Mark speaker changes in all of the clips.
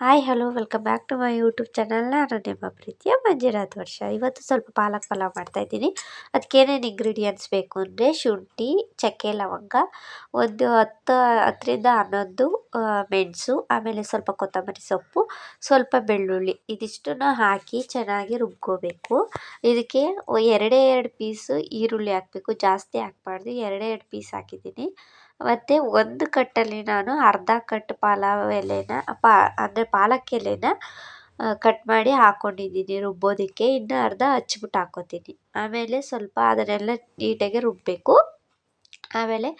Speaker 1: Hi hello welcome back to my YouTube channel ನಾನು ನಿಮ್ಮ ಪ್ರೀತಿಯ ಮಂಜುನಾಥ್ ವರ್ಷ. ಇವತ್ತು ಸ್ವಲ್ಪ ಪಾಲಕ್ ಪಲಾವ್ ಮಾಡ್ತಾಯಿದ್ದೀನಿ ಅದಕ್ಕೇನೇನು ಇಂಗ್ರೀಡಿಯೆಂಟ್ಸ್ ಬೇಕು ಅಂದರೆ ಶುಂಠಿ, ಚಕ್ಕೆ, ಲವಂಗ, ಒಂದು ಹತ್ತು, ಹತ್ತರಿಂದ ಹನ್ನೊಂದು ಮೆಣಸು, ಆಮೇಲೆ ಸ್ವಲ್ಪ ಕೊತ್ತಂಬರಿ ಸೊಪ್ಪು, ಸ್ವಲ್ಪ ಬೆಳ್ಳುಳ್ಳಿ. ಇದಿಷ್ಟನ್ನು ಹಾಕಿ ಚೆನ್ನಾಗಿ ರುಬ್ಕೋಬೇಕು. ಇದಕ್ಕೆ ಎರಡೇ ಎರಡು ಪೀಸು ಈರುಳ್ಳಿ ಹಾಕಬೇಕು. ಜಾಸ್ತಿ ಹಾಕ್ಬಾರ್ದು. ಎರಡೇ ಎರಡು ಪೀಸ್ ಹಾಕಿದ್ದೀನಿ. ಮತ್ತು ಒಂದು ಕಟ್ಟಲ್ಲಿ ನಾನು ಅರ್ಧ ಕಟ್ ಪಲಾವ್ ಎಲೆನ, ಪಾ, ಅಂದರೆ ಪಾಲಕ್ ಎಲೆನ ಕಟ್ ಮಾಡಿ ಹಾಕ್ಕೊಂಡಿದ್ದೀನಿ ರುಬ್ಬೋದಕ್ಕೆ. ಇನ್ನು ಅರ್ಧ ಹಚ್ಬಿಟ್ಟು ಹಾಕ್ಕೋತೀನಿ ಆಮೇಲೆ ಸ್ವಲ್ಪ ಅದನ್ನೆಲ್ಲ ನೀಟಾಗಿ ರುಬ್ಬಬೇಕು ಆಮೇಲೆ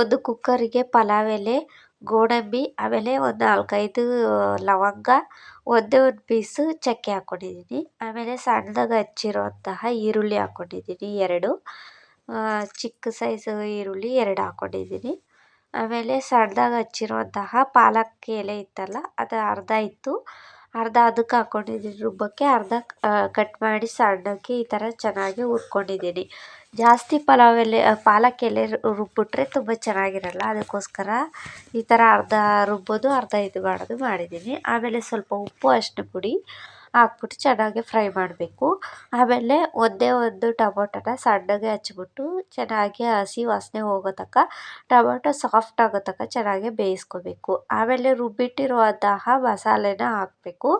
Speaker 1: ಒಂದು ಕುಕ್ಕರಿಗೆ ಪಲಾವ್ ಎಲೆ, ಗೋಡಂಬಿ, ಆಮೇಲೆ ಒಂದು ನಾಲ್ಕೈದು ಲವಂಗ, ಒಂದೇ ಒಂದು ಪೀಸು ಚಕ್ಕೆ ಹಾಕ್ಕೊಂಡಿದ್ದೀನಿ ಆಮೇಲೆ ಸಣ್ಣದಾಗಿ ಹಚ್ಚಿರುವಂತಹ ಈರುಳ್ಳಿ ಹಾಕ್ಕೊಂಡಿದ್ದೀನಿ ಎರಡು. ಚಿಕ್ಕ ಸೈಜ್ ಈರುಳ್ಳಿ ಎರಡು ಹಾಕ್ಕೊಂಡಿದ್ದೀನಿ ಆಮೇಲೆ ಸಣ್ಣದಾಗಿ ಹಚ್ಚಿರುವಂತಹ ಪಾಲಕ್ ಎಲೆ ಇತ್ತಲ್ಲ, ಅದು ಅರ್ಧ ಇತ್ತು. ಅರ್ಧ ಅದಕ್ಕೆ ಹಾಕ್ಕೊಂಡಿದ್ದೀನಿ ರುಬ್ಬಕ್ಕೆ ಅರ್ಧ ಕಟ್ ಮಾಡಿ ಸಣ್ಣಕ್ಕೆ ಈ ಥರ ಚೆನ್ನಾಗಿ ಹುರ್ಕೊಂಡಿದ್ದೀನಿ. ಜಾಸ್ತಿ ಪಲಾವ್ ಎಲೆ ಪಾಲಕ್ ಎಲೆ ರುಬ್ಬಿಟ್ರೆ ತುಂಬ ಚೆನ್ನಾಗಿರಲ್ಲ, ಅದಕ್ಕೋಸ್ಕರ ಈ ಥರ ಅರ್ಧ ರುಬ್ಬೋದು, ಅರ್ಧ ಇದು ಮಾಡೋದು ಮಾಡಿದ್ದೀನಿ. ಆಮೇಲೆ ಸ್ವಲ್ಪ ಉಪ್ಪು ಅರಿಶಿನ ಪುಡಿ ಹಾಕ್ಬಿಟ್ಟು ಚೆನ್ನಾಗಿ ಫ್ರೈ ಮಾಡಬೇಕು. ಆಮೇಲೆ ಒಂದೇ ಒಂದು ಟೊಮೊಟೊನ ಸಣ್ಣಗೆ ಹಚ್ಬಿಟ್ಟು ಚೆನ್ನಾಗಿ ಹಸಿ ವಾಸನೆ ಹೋಗೋ ತನಕ ಟೊಮೊಟೊ ಸಾಫ್ಟ್ ಆಗೋ ತನಕ ಚೆನ್ನಾಗಿ ಬೇಯಿಸ್ಕೋಬೇಕು. ಆಮೇಲೆ ರುಬ್ಬಿಟ್ಟಿರುವಂತಹ ಮಸಾಲೆನ ಹಾಕಬೇಕು.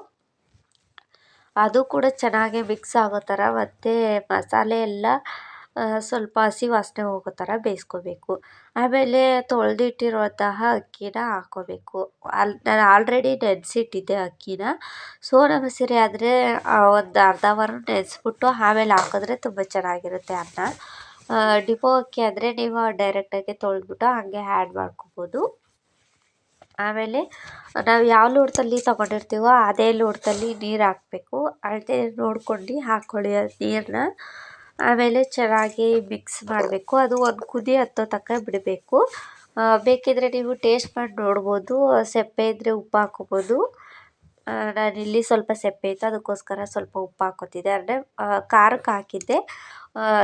Speaker 1: ಅದು ಕೂಡ ಚೆನ್ನಾಗಿ ಮಿಕ್ಸ್ ಆಗೋ ಥರ ಮತ್ತು ಮಸಾಲೆ ಎಲ್ಲ ಸ್ವಲ್ಪ ಹಸಿ ವಾಸನೆ ಹೋಗೋ ಥರ ಬೇಯಿಸ್ಕೋಬೇಕು. ಆಮೇಲೆ ತೊಳೆದಿಟ್ಟಿರುವಂತಹ ಅಕ್ಕಿನ ಹಾಕ್ಕೋಬೇಕು ಅಲ್ಲಿ ನಾನು ಆಲ್ರೆಡಿ ನೆನೆಸಿಟ್ಟಿದ್ದೆ ಅಕ್ಕಿನ. ಸೋನಾ ಮಸೂರಿ ಆದರೆ ಒಂದು ಅರ್ಧ ಅವರ್ ನೆನೆಸ್ಬಿಟ್ಟು ಆಮೇಲೆ ಹಾಕಿದ್ರೆ ತುಂಬ ಚೆನ್ನಾಗಿರುತ್ತೆ ಅನ್ನ. ಡಿಪೋ ಅಕ್ಕಿ ಆದರೆ ನೀವು ಡೈರೆಕ್ಟಾಗಿ ತೊಳೆದ್ಬಿಟ್ಟು ಹಾಗೆ ಆ್ಯಡ್ ಮಾಡ್ಕೋಬೋದು. ಆಮೇಲೆ ನಾವು ಯಾವ ಲೋಟದಲ್ಲಿ ತಗೊಂಡಿರ್ತೀವೋ, ಅದೇ ಲೋಟದಲ್ಲಿ ನೀರು ಹಾಕಬೇಕು. ಅಳತೆ ನೋಡ್ಕೊಂಡು ಹಾಕ್ಕೊಳ್ಳಿ ನೀರನ್ನ ಆಮೇಲೆ ಚೆನ್ನಾಗಿ ಮಿಕ್ಸ್ ಮಾಡಬೇಕು. ಅದು ಒಂದು ಕುದಿ ಹತ್ತೋ ತನಕ ಬಿಡಬೇಕು. ಬೇಕಿದ್ದರೆ ನೀವು ಟೇಸ್ಟ್ ಮಾಡಿ ನೋಡ್ಬೋದು. ಸಪ್ಪೆ ಇದ್ದರೆ ಉಪ್ಪು ಹಾಕ್ಕೋಬೋದು. ನಾನಿಲ್ಲಿ ಸ್ವಲ್ಪ ಸಪ್ಪೆ ಇತ್ತು, ಅದಕ್ಕೋಸ್ಕರ ಸ್ವಲ್ಪ ಉಪ್ಪು ಹಾಕ್ಕೋತಿದ್ದೆ ಅಂದರೆ ಖಾರಕ್ಕೆ ಹಾಕಿದ್ದೆ.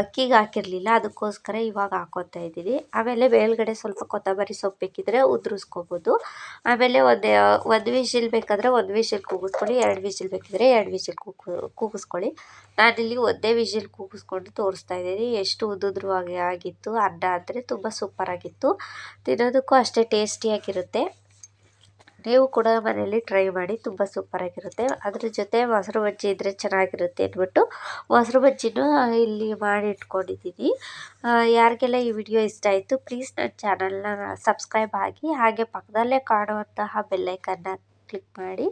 Speaker 1: ಅಕ್ಕಿಗೆ ಹಾಕಿರಲಿಲ್ಲ, ಅದಕ್ಕೋಸ್ಕರ ಇವಾಗ ಹಾಕ್ಕೋತಾ ಇದ್ದೀನಿ. ಆಮೇಲೆ ಮೇಲ್ಗಡೆ ಸ್ವಲ್ಪ ಕೊತ್ತಂಬರಿ ಸೊಪ್ಪು ಬೇಕಿದ್ದರೆ ಉದುರಿಸ್ಕೋಬೋದು. ಆಮೇಲೆ ಒಂದು ಒಂದು ವಿಶಿಲ್ ಬೇಕಾದರೆ ಒಂದು ವಿಶಿಲ್ ಕೂಗಿಸ್ಕೊಳ್ಳಿ, ಎರಡು ವಿಶಿಲ್ ಬೇಕಿದ್ದರೆ ಎರಡು ವಿಶಿಲ್ ಕೂಗು, ಕೂಗಿಸ್ಕೊಳ್ಳಿ. ನಾನಿಲ್ಲಿ ಒಂದೇ ವಿಶಿಲ್ ಕೂಗಿಸ್ಕೊಂಡು ತೋರಿಸ್ತಾ ಇದ್ದೀನಿ. ಎಷ್ಟು ಉದುದ್ರವಾಗಿ ಆಗಿತ್ತು ಅನ್ನ ಅಂದರೆ ತುಂಬ ಸೂಪರಾಗಿತ್ತು ತಿನ್ನೋದಕ್ಕೂ ಅಷ್ಟೇ ಟೇಸ್ಟಿಯಾಗಿರುತ್ತೆ ನೀವು ಕೂಡ ಮನೆಯಲ್ಲಿ ಟ್ರೈ ಮಾಡಿ ತುಂಬ ಸೂಪರಾಗಿರುತ್ತೆ ಅದ್ರ ಜೊತೆ ಮೊಸರು ಬಜ್ಜಿ ಇದ್ದರೆ ಚೆನ್ನಾಗಿರುತ್ತೆ ಅಂದ್ಬಿಟ್ಟು ಮೊಸರು ಬಜ್ಜಿನೂ ಇಲ್ಲಿ ಮಾಡಿ ಇಟ್ಕೊಂಡಿದ್ದೀನಿ. ಯಾರಿಗೆಲ್ಲ ಈ ವಿಡಿಯೋ ಇಷ್ಟ ಆಯಿತು ಪ್ಲೀಸ್ ನನ್ನ ಚಾನಲ್ನ ಸಬ್ಸ್ಕ್ರೈಬ್ ಆಗಿ ಹಾಗೆ ಪಕ್ಕದಲ್ಲೇ ಕಾಣುವಂತಹ ಬೆಲ್ಲೈಕನ್ನ ಕ್ಲಿಕ್ ಮಾಡಿ.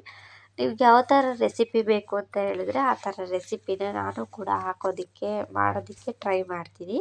Speaker 1: ನಿಮ್ಗೆ ಯಾವ ಥರ ರೆಸಿಪಿ ಬೇಕು ಅಂತ ಹೇಳಿದ್ರೆ ಆ ಥರ ರೆಸಿಪಿನ ನಾನು ಕೂಡ ಹಾಕೋದಕ್ಕೆ ಮಾಡೋದಕ್ಕೆ ಟ್ರೈ ಮಾಡ್ತೀನಿ.